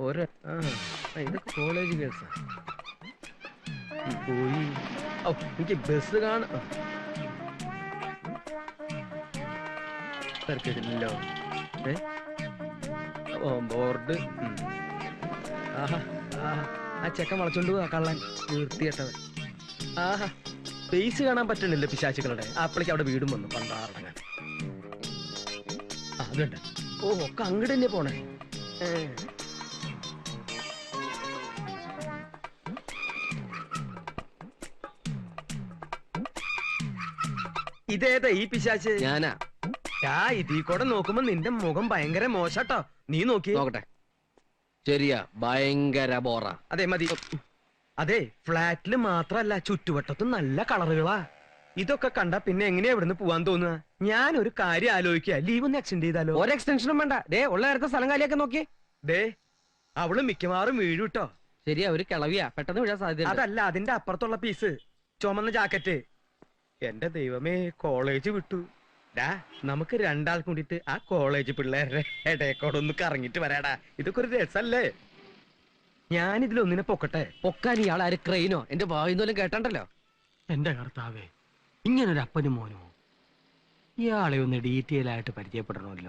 ഒരു ആ ആ, കോളേജ് കേസാ പോയി. ഓ എനിക്ക് ബസ് കാണാം. തിരക്കിട്ടില്ലല്ലോ. ഓ ബോർഡ് ആഹാ ആ ചെക്കൻ വളച്ചോണ്ട് പോവാ കള്ളൻ. വൃത്തികെട്ടവൻ ആഹാ. പേസ് കാണാൻ പറ്റണില്ല പിശാച്ചുക്കളുടെ അപ്പളേക്ക് അവിടെ വീടും വന്നു പണ്ടാറടങ്ങാൻ. അതുണ്ട് ഓ ഒക്കെ അങ്ങോട്ട് തന്നെ പോണേ. ഏ. ഇതേതാ ഈ പിശാച്ച് ഞാനാ. ആ ഇതീ കൂടെ നോക്കുമ്പോ നിന്റെ മുഖം ഭയങ്കര മോശട്ടോ. നീ നോക്കി. നോക്കട്ടെ. ശരിയാ ഭയങ്കര ബോറ. അതെ മതി. അതെ ഫ്ലാറ്റിൽ മാത്രല്ല ചുറ്റുവട്ടത്തും നല്ല കളറുകളാ. ഇതൊക്കെ കണ്ട പിന്നെ എങ്ങനെയാ ഇവിടുന്ന് പോവാൻ തോന്നുക? ഞാൻ ഒരു കാര്യം ആലോചിക്കുക ലീവ് ഒന്ന് എക്സ്റ്റെൻഡ് ചെയ്താലോ? ഒരു എക്സ്റ്റൻഷനും വേണ്ട. ദേ ഉള്ള നേരത്തെ സ്ഥലം കാലിയൊക്കെ നോക്കി. ദേ അവൾ മിക്കവാറും വീഴുട്ടോ ശരിയാ ഒരു കിളവിയാ. പെട്ടെന്ന് വീഴാൻ സാധ്യത അതല്ല അതിന്റെ അപ്പുറത്തുള്ള പീസ് ചുമന്ന ജാക്കറ്റ് എന്റെ ദൈവമേ കോളേജ് വിട്ടു. ഡാ നമുക്ക് രണ്ടാൾ കൂടിയിട്ട് ആ കോളേജ് പിള്ളേരുടെ ഇടയക്കോടെ ഒന്ന് കറങ്ങിട്ട് വരാടാ. ഇതൊക്കെ ഒരു രസല്ലേ? ഞാൻ ഇതിലൊന്നിനെ പൊക്കട്ടെ. പൊക്കാൻ ഇയാൾ ആര് ക്രെയിനോ? എന്റെ വായുന്നോലും കേട്ടണ്ടല്ലോ. എന്റെ കർത്താവേ ഇങ്ങനൊരു അപ്പനും മോനോ ഇയാളെ ഒന്ന് ഡീറ്റെയിൽ ആയിട്ട് പരിചയപ്പെടണമല്ലോ.